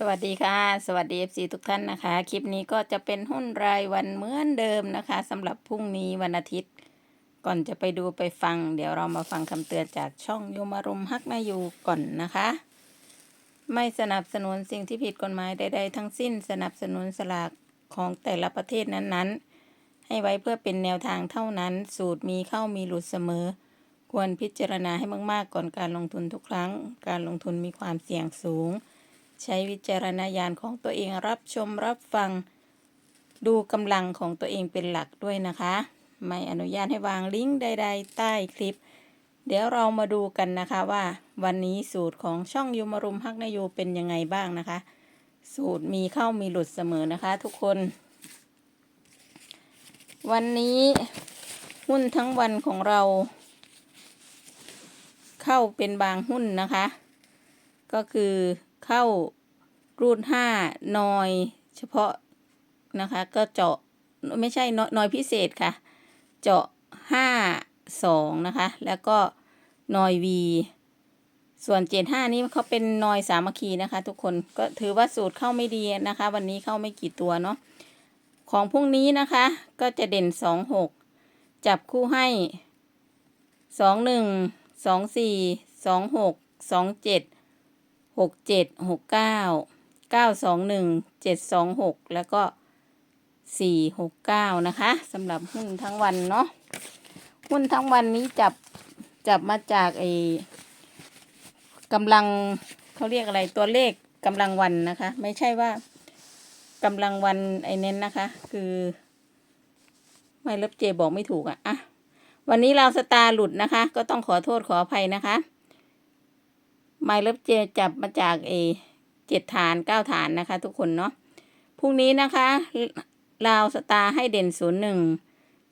สวัสดีค่ะ สวัสดี FC ทุกท่านนะคะ คลิปนี้ก็จะเป็นหุ้นรายวันเหมือนเดิมนะคะสำหรับพรุ่งนี้วันอาทิตย์ ก่อนจะไปดูไปฟัง เดี๋ยวเรามาฟังคำเตือนจากช่องโยมารุมฮักนายูก่อนนะคะ ไม่สนับสนุนสิ่งที่ผิดกฎหมายใด ๆ ทั้งสิ้นสนับสนุนสลากของแต่ละประเทศนั้นๆ ให้ไว้เพื่อเป็นแนวทางเท่านั้น สูตรมีเข้ามีหลุดเสมอ ควรพิจารณาให้มากๆ ก่อนการลงทุนทุกครั้ง การลงทุนมีความเสี่ยงสูง ใช้วิจารณญาณของตัวเองรับชมรับฟัง ดูกำลังของตัวเองเป็นหลักด้วยนะคะ ไม่อนุญาตให้วางลิงก์ใด ๆ ใต้คลิป เดี๋ยวเรามาดูกันนะคะว่า วันนี้สูตรของช่องยูมารุมฮักนายูเป็นยังไงบ้างนะคะ สูตรมีเข้ามีหลุดเสมอนะคะ ทุกคน วันนี้หุ้นทั้งวันของเรา เข้าเป็นบางหุ้นนะคะ ก็คือ เข้ารูดห้านอยเฉพาะนะคะ ก็เจาะไม่ใช่นอยนอยพิเศษค่ะ เจาะห้าสองนะคะ แล้วก็นอยวีส่วนเจ็ดห้านี้เขาเป็นนอยสามัคคีนะคะ ทุกคนก็ถือว่าสูตรเข้าไม่ดีนะคะ วันนี้เข้าไม่กี่ตัวเนาะของพรุ่งนี้นะคะ ก็จะเด่นสองหกจับคู่ให้สองหนึ่งสองสี่สองหกสองเจ็ด หกเจ็ดหกเก้าเก้าสองหนึ่งเจ็ดสองหกแล้วก็สี่หกเก้านะคะสำหรับหุ้นทั้งวันเนาะหุ้นทั้งวันนี้จับจับมาจากไอ้กำลังเขาเรียกอะไรตัวเลขกำลังวันนะคะ ไม่ใช่ว่ากำลังวันไอ้เน้นนะคะ คือไม่เล็บเจบอกไม่ถูกอะอะวันนี้เราสตาร์หลุดนะคะ ก็ต้องขอโทษขออภัยนะคะ ไมล์เลิฟเจจับมาจากเอเจ็ดฐานเก้าฐานนะคะ ทุกคนเนาะพรุ่งนี้นะคะลาวสตาร์ให้เด่นศูนย์หนึ่ง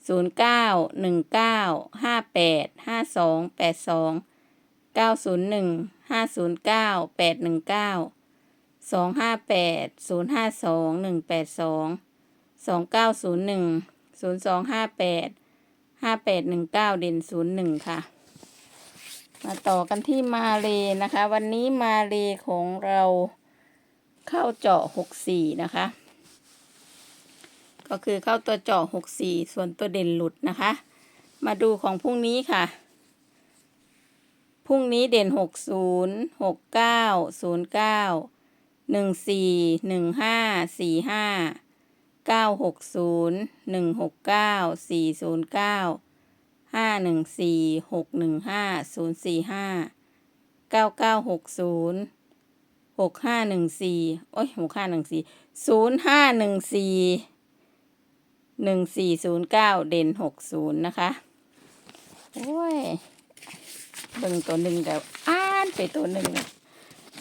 ศูนย์เก้าหนึ่งเก้าห้าแปดห้าสองแปดสองเก้าศูนย์หนึ่งห้าศูนย์เก้าแปดหนึ่งเก้าสองห้าแปดศูนย์ห้าสองหนึ่งแปดสองสองเก้าศูนย์หนึ่งศูนย์สองห้าแปดห้าแปดหนึ่งเก้าเด่นศูนย์หนึ่งค่ะ มาต่อกันที่มาเลนะคะ วันนี้มาเลของเราเข้าเจาะหกสี่นะคะ ก็คือเข้าตัวเจาะหกสี่ส่วนตัวเด่นหลุดนะคะ มาดูของพรุ่งนี้ค่ะพรุ่งนี้เด่นหกศูนย์หกเก้าศูนย์เก้าหนึ่งสี่หนึ่งห้าสี่ห้าเก้าหกศูนย์หนึ่งหกเก้าสี่ศูนย์เก้า ห้าหนึ่งสี่หกหนึ่งห้าศูนย์สี่ห้าเก้าเก้าหกศูนย์หกห้าหนึ่งสี่โอ้ยหกห้าหนึ่งสี่ศูนย์ห้าหนึ่งสี่หนึ่งสี่ศูนย์เก้าเด่นหกศูนย์นะคะโอ้ยเบิ่งตัวหนึ่งแล้วอ่านไปตัวหนึ่ง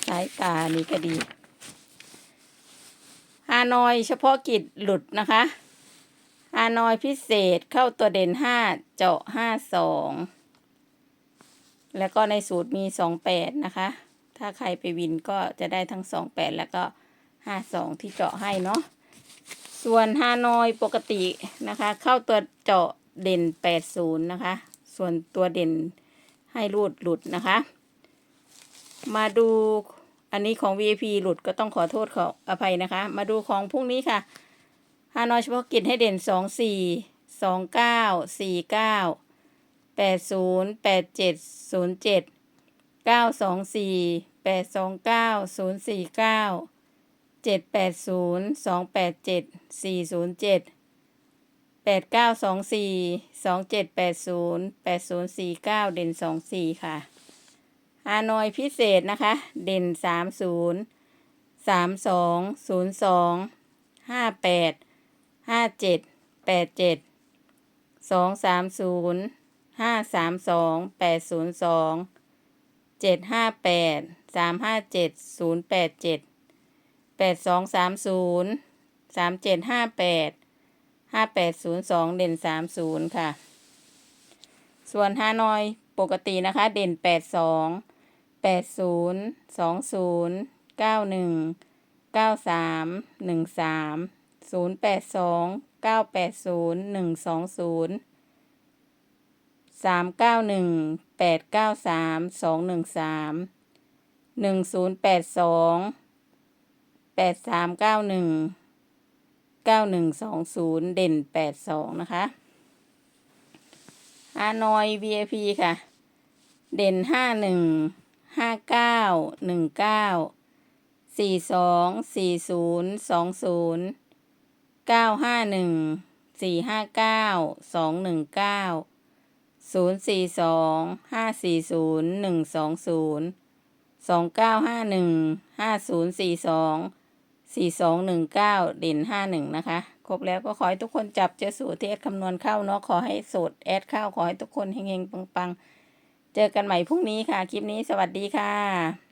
สายตานี่ก็ดีฮานอยเฉพาะกิจหลุดนะคะ ฮานอยพิเศษเข้าตัวเด่นห้าเจาะห้าสองแล้วก็ในสูตรมีสองแปดนะคะ ถ้าใครไปวินก็จะได้ทั้งสองแปดแล้วก็ห้าสองที่เจาะให้เนาะ ส่วนฮานอยปกตินะคะ เข้าตัวเจาะเด่นแปดศูนย์นะคะ ส่วนตัวเด่นให้รูดหลุดนะคะ มาดูอันนี้ของ VIP หลุดก็ต้องขอโทษขออภัยนะคะ มาดูของพรุ่งนี้ค่ะ ฮานอยเฉพาะกิจให้เด่นสองสี่สองเก้าสี่เก้าแปดศูนย์แปดเจ็ดศูนย์เจ็ดเก้าสองสี่แปดสองเก้าศูนย์สี่เก้าเจ็ดแปดศูนย์สองแปดเจ็ดสี่ศูนย์เจ็ดแปดเก้าสองสี่สองเจ็ดแปดศูนย์แปดศูนย์สี่เก้าเด่นสองสี่ค่ะฮานอยพิเศษนะคะ เด่นสามศูนย์สามสองศูนย์สองห้าแปด ห้าเจ็ดแปดเจ็ดสองสามศูนย์ห้าสามสองแปดศูนย์สองเจ็ดห้าแปดสามห้าเจ็ดศูนย์แปดเจ็ดแปดสองสามศูนย์สามเจ็ดห้าแปดห้าแปดศูนย์สองเด่นสามศูนย์ค่ะ ส่วนฮานอยปกตินะคะ เด่นแปดสองแปดศูนย์สองศูนย์เก้าหนึ่งเก้าสามหนึ่งสาม ศูนย์แปดสองเก้าแปดศูนย์หนึ่งสองศูนย์สามเก้าหนึ่งแปดเก้าสามสองหนึ่งสามหนึ่งศูนย์แปดสองแปดสามเก้าหนึ่งเก้าหนึ่งสองศูนย์เด่นแปดสองนะคะฮานอย VIP ค่ะ เด่นห้าหนึ่งห้าเก้าหนึ่งเก้าสี่สองสี่ศูนย์สองศูนย์ เก้าห้าหนึ่งสี่ห้าเก้าสองหนึ่งเก้าศูนย์สี่สองห้าสี่ศูนย์หนึ่งสองศูนย์สองเก้าห้าหนึ่งห้าศูนย์สี่สองสี่สองหนึ่งเก้าเด่นห้าหนึ่งนะคะ ครบแล้วก็ขอให้ทุกคนจับเจอสูตรที่แอดคำนวณเข้าเนาะขอให้สูตรแอดเข้าขอให้ทุกคนเฮงๆปังๆ เจอกันใหม่พรุ่งนี้ค่ะ คลิปนี้สวัสดีค่ะ